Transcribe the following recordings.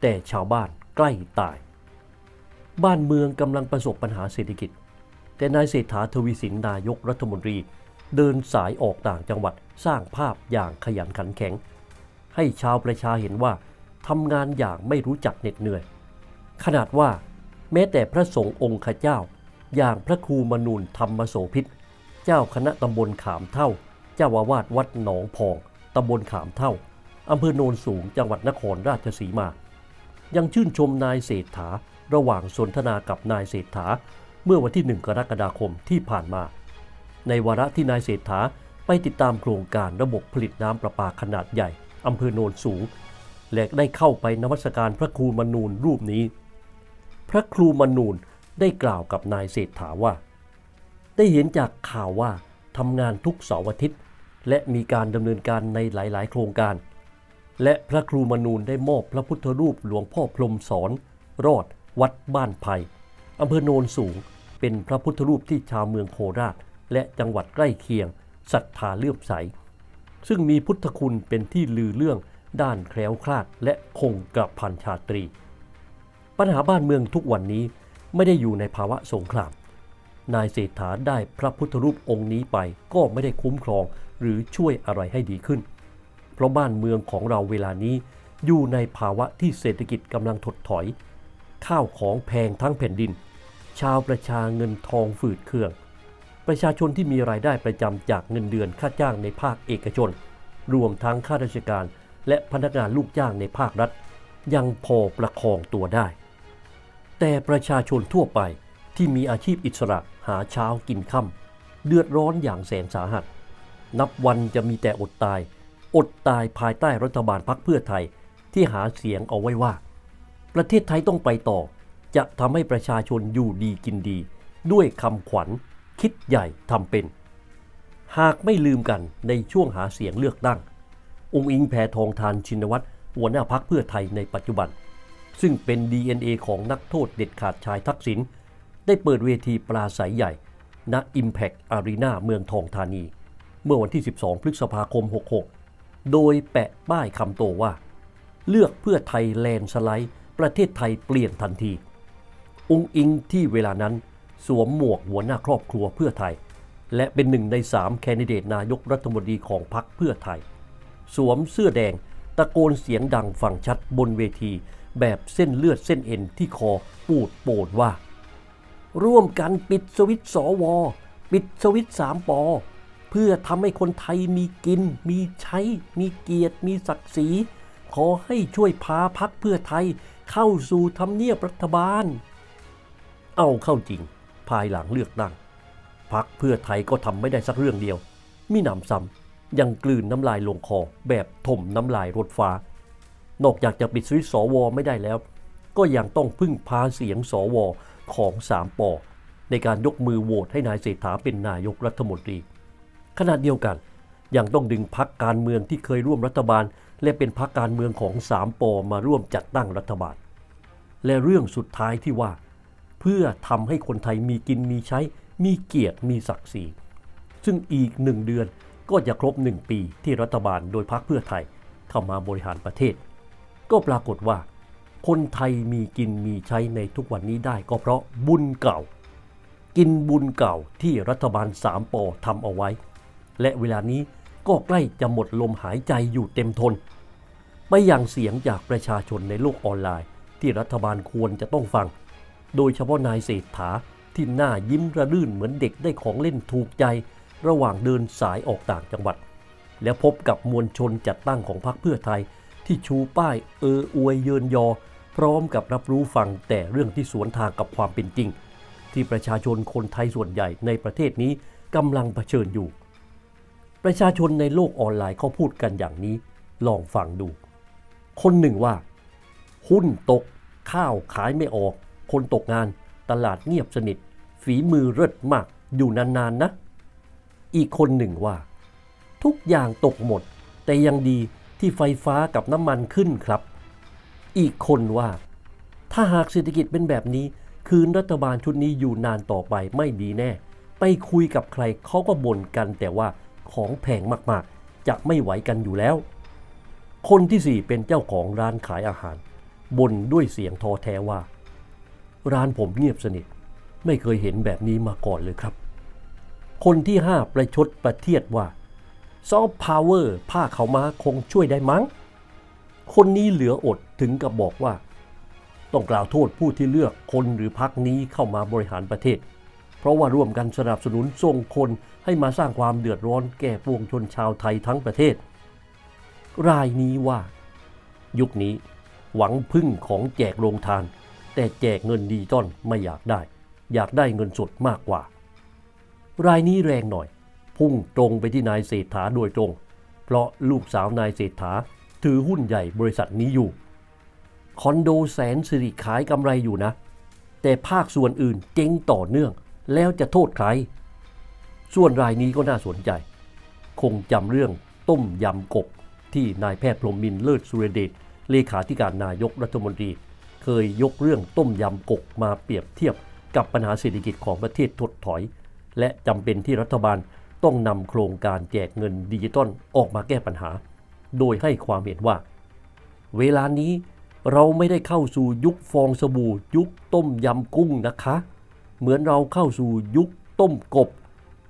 แต่ชาวบ้านใกล้ตาย บ้านเมืองกำลังประสบปัญหาเศรษฐกิจ แต่นายเศรษฐาทวีสินนายกรัฐมนตรี เดินสายออกต่างจังหวัดสร้างภาพอย่างขยันขันแข็ง ให้ชาวประชาเห็นว่าทำงานอย่างไม่รู้จักเหน็ดเหนื่อย ขนาดว่าแม้แต่พระสงฆ์องค์ข้าเจ้า อย่างพระครูมนูนธรรมโสพิษ เจ้าคณะตำบลขามเท่า เจ้าอาวาสวัดหนองพองตำบลขามเท่าอำเภอโนนสูงจังหวัดนครราชสีมา ยังชื่นชมนายเศรษฐา ระหว่างสนทนากับนายเศรษฐา เมื่อวันที่ 1 กรกฎาคมที่ผ่านมา ในวาระที่นายเศรษฐาไปติดตามโครงการระบบผลิตน้ำประปาขนาดใหญ่อำเภอโนนสูง และได้เข้าไปนมัสการพระครูมนูนรูปนี้ พระครูมนูนได้กล่าวกับนายเศรษฐาว่า ได้เห็นจากข่าวว่าทำงานทุกเสาร์อาทิตย์ และมีการดำเนินการในหลาย ๆ โครงการ และพระครูมนูนได้มอบพระพุทธรูปหลวงพ่อพรมสอน รอด วัดบ้านไผ่อำเภอโนนสูง เป็นพระพุทธรูปที่ชาวเมืองโคราช และจังหวัดใกล้เคียงศรัทธาเลื่อมใส ซึ่งมีพุทธคุณเป็นที่ลือเรื่องด้านแคล้วคลาดและคงกระพันชาตรี ปัญหาบ้านเมืองทุกวันนี้ไม่ได้อยู่ในภาวะสงคราม นายเศรษฐาได้พระพุทธรูปองค์นี้ไปก็ไม่ได้คุ้มครองหรือช่วยอะไรให้ดีขึ้น เพราะบ้านเมืองของเราเวลานี้อยู่ในภาวะที่เศรษฐกิจกำลังถดถอย ข้าวของแพงทั้งแผ่นดิน ชาวประชาเงินทองฝืดเคือง ประชาชนที่มีรายได้ประจำจากเงินเดือนค่าจ้างในภาคเอกชน รวมทั้งข้าราชการ และพนักงานลูกจ้างในภาครัฐ ยังพอประคองตัวได้ แต่ประชาชนทั่วไปที่มีอาชีพอิสระหาเช้ากินค่ำเดือดร้อนอย่างแสนสาหัส นับวันจะมีแต่อดตาย อดตายภายใต้รัฐบาลพักเพื่อไทยที่หาเสียงเอาไว้ว่า ประเทศไทยต้องไปต่อ จะทำให้ประชาชนอยู่ดีกินดี ด้วยคำขวัญ คิดใหญ่ทำเป็น หากไม่ลืมกันในช่วงหาเสียงเลือกตั้ง องค์อิงแพทองทานชินวัตรหัวหน้าพักเพื่อไทยในปัจจุบัน ซึ่งเป็น DNA ของนักโทษเด็ดขาดชายทักษิณได้เปิดเวทีปราศัยใหญ่ ณ Impact Arena เมืองทองธานี เมื่อวันที่ 12 พฤษภาคม 66 โดยแปะป้ายคำโตว่า เลือกเพื่อไทยแลนด์สไลด์ ประเทศไทยเปลี่ยนทันที องค์อิงที่เวลานั้นสวมหมวกหัวหน้าครอบครัวเพื่อไทย และเป็นหนึ่งในสามแคนดิเดตนายกรัฐมนตรีของพรรคเพื่อไทย สวมเสื้อแดงตะโกนเสียงดังฟังชัดบนเวที แบบเส้นเลือดเส้นเอ็นที่คอปูดโปดว่า ร่วมกันปิดสวิตช์สว ปิดสวิตสามปอ เพื่อทำให้คนไทยมีกิน มีใช้ มีเกียรติ มีศักดิ์ศรี ขอให้ช่วยพาพักเพื่อไทยเข้าสู่ทำเนียบรัฐบาล เอาเข้าจริง ภายหลังเลือกตั้งพักเพื่อไทยก็ทำไม่ได้สักเรื่องเดียว มีหนำซ้ำยังกลืนน้ำลายลงคอแบบถมน้ำลายรถฟ้า นอกจากจะปิดสวิตสวไม่ได้แล้ว ก็ยังต้องพึ่งพาเสียงสวของสามปอในการยกมือโหวตให้นายเศรษฐาเป็นนายกรัฐมนตรี ขณะเดียวกัน ยังต้องดึงพักการเมืองที่เคยร่วมรัฐบาล และเป็นพักการเมืองของสามปอมาร่วมจัดตั้งรัฐบาล และเรื่องสุดท้ายที่ว่า เพื่อทำให้คนไทยมีกินมีใช้ มีเกียรติมีศักดิ์ศรีซึ่งอีกหนึ่งเดือนก็จะครบหนึ่งปีที่รัฐบาลโดยพรรคเพื่อไทยเข้ามาบริหารประเทศ ก็ปรากฏว่า คนไทยมีกินมีใช้ในทุกวันนี้ได้ก็เพราะบุญเก่า กินบุญเก่าที่รัฐบาลสามปอทำเอาไว้ และเวลานี้ก็ใกล้จะหมดลมหายใจอยู่เต็มทน ไปอย่างเสียงจากประชาชนในโลกออนไลน์ ที่รัฐบาลควรจะต้องฟัง โดยเฉพาะนายเศรษฐาที่หน้ายิ้มระรื่นเหมือนเด็กได้ของเล่นถูกใจ ระหว่างเดินสายออกต่างจังหวัด แล้วพบกับมวลชนจัดตั้งของพรรคเพื่อไทย ที่ชูป้ายเอออวยเยินยอ พร้อมกับรับรู้ฟังแต่เรื่องที่สวนทางกับความเป็นจริง ที่ประชาชนคนไทยส่วนใหญ่ในประเทศนี้กำลังเผชิญอยู่ ประชาชนในโลกออนไลน์เขาพูดกันอย่างนี้ลองฟังดู คนหนึ่งว่า หุ้นตกข้าวขายไม่ออก คนตกงาน ตลาดเงียบสนิท ฝีมือเลิศมากอยู่นานๆนะ อีกคนหนึ่งว่า ทุกอย่างตกหมด แต่ยังดีที่ไฟฟ้ากับน้ำมันขึ้นครับ อีกคนว่า ถ้าหากเศรษฐกิจเป็นแบบนี้ คืนรัฐบาลชุดนี้อยู่นานต่อไปไม่ดีแน่ ไปคุยกับใครเขาก็บ่นกันแต่ว่า ของแพงมากๆ จะไม่ไหวกันอยู่แล้ว คนที่สี่เป็นเจ้าของร้านขายอาหารบ่นด้วยเสียงท้อแท้ว่า ร้านผมเงียบสนิท ไม่เคยเห็นแบบนี้มาก่อนเลยครับ คนที่ห้าประชดประเทียดว่าซอฟต์พาวเวอร์ผ้าเขามาคงช่วยได้มั้ง คนนี้เหลืออดถึงกับบอกว่า ต้องกล่าวโทษผู้ที่เลือกคนหรือพักนี้เข้ามาบริหารประเทศ เพราะว่าร่วมกันสนับสนุนส่งคนให้มาสร้างความเดือดร้อนแก่ปวงชนชาวไทยทั้งประเทศ รายนี้ว่า ยุคนี้หวังพึ่งของแจกโรงทาน แต่แจกเงินดิจิตอลไม่อยากได้ อยากได้เงินสดมากกว่า รายนี้แรงหน่อย พุ่งตรงไปที่นายเศรษฐาโดยตรง เพราะลูกสาวนายเศรษฐาถือหุ้นใหญ่บริษัทนี้อยู่ คอนโดแสนสิริขายกำไรอยู่นะ แต่ภาคส่วนอื่นเจ๊งต่อเนื่อง แล้วจะโทษใคร ส่วนรายนี้ก็น่าสนใจ คงจำเรื่องต้มยำกบที่นายแพทย์พรหมมินเลิศสุรเดชเลขาธิการนายกรัฐมนตรี เคยยกเรื่องต้มยำกบมาเปรียบเทียบกับปัญหาเศรษฐกิจของประเทศถดถอย และจำเป็นที่รัฐบาลต้องนำโครงการแจกเงินดิจิตอลออกมาแก้ปัญหา โดยให้ความเห็นว่า เวลานี้เราไม่ได้เข้าสู่ยุคฟองสบู่ยุคต้มยำกุ้งนะคะ เหมือนเราเข้าสู่ยุคต้มกบ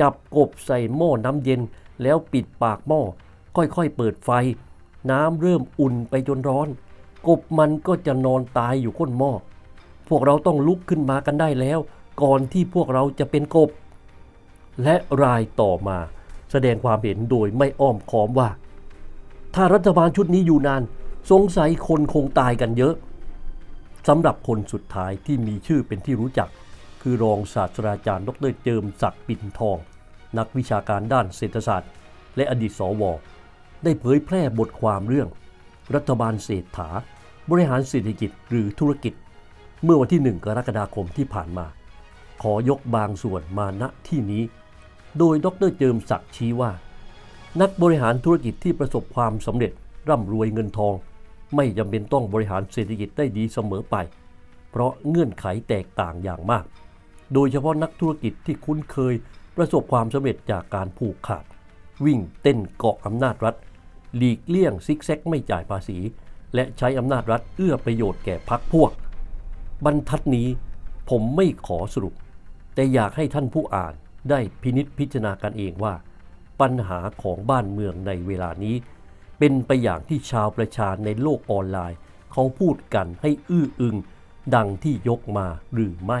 จับกบใส่หม้อน้ำเย็น แล้วปิดปากหม้อ ค่อยๆเปิดไฟ น้ำเริ่มอุ่นไปจนร้อน กบมันก็จะนอนตายอยู่ก้นหม้อ พวกเราต้องลุกขึ้นมากันได้แล้ว ก่อนที่พวกเราจะเป็นกบ และรายต่อมา แสดงความเห็นโดยไม่อ้อมค้อมว่า ถ้ารัฐบาลชุดนี้อยู่นาน สงสัยคนคงตายกันเยอะสำหรับคนสุดท้ายที่มีชื่อเป็นที่รู้จัก คือรองศาสตราจารย์ ดรเจิมศักดิ์ปิ่นทอง นักวิชาการด้านเศรษฐศาสตร์ และอดีตสว ได้เผยแพร่บทความเรื่อง รัฐบาลเศรษฐา บริหารเศรษฐกิจหรือธุรกิจ เมื่อวันที่ 1 กรกฎาคมที่ผ่านมา ขอยกบางส่วนมาณที่นี้ โดยดรเจิมศักดิ์ชี้ว่า นักบริหารธุรกิจที่ประสบความสำเร็จร่ำรวยเงินทอง ไม่จำเป็นต้องบริหารเศรษฐกิจได้ดีเสมอไป เพราะเงื่อนไขแตกต่างอย่างมาก โดยเฉพาะนักธุรกิจที่คุ้นเคยประสบความสำเร็จจากการผูกขาด วิ่งเต้นเกาะอำนาจรัฐ หลีกเลี่ยงซิกแซกไม่จ่ายภาษี และใช้อำนาจรัฐเอื้อประโยชน์แก่พรรคพวก บรรทัดนี้ผมไม่ขอสรุป แต่อยากให้ท่านผู้อ่านได้พินิษพิจารณากันเองว่า ปัญหาของบ้านเมืองในเวลานี้ เป็นไปอย่างที่ชาวประชาในโลกออนไลน์ เขาพูดกันให้อื้ออึงดังที่ยกมาหรือไม่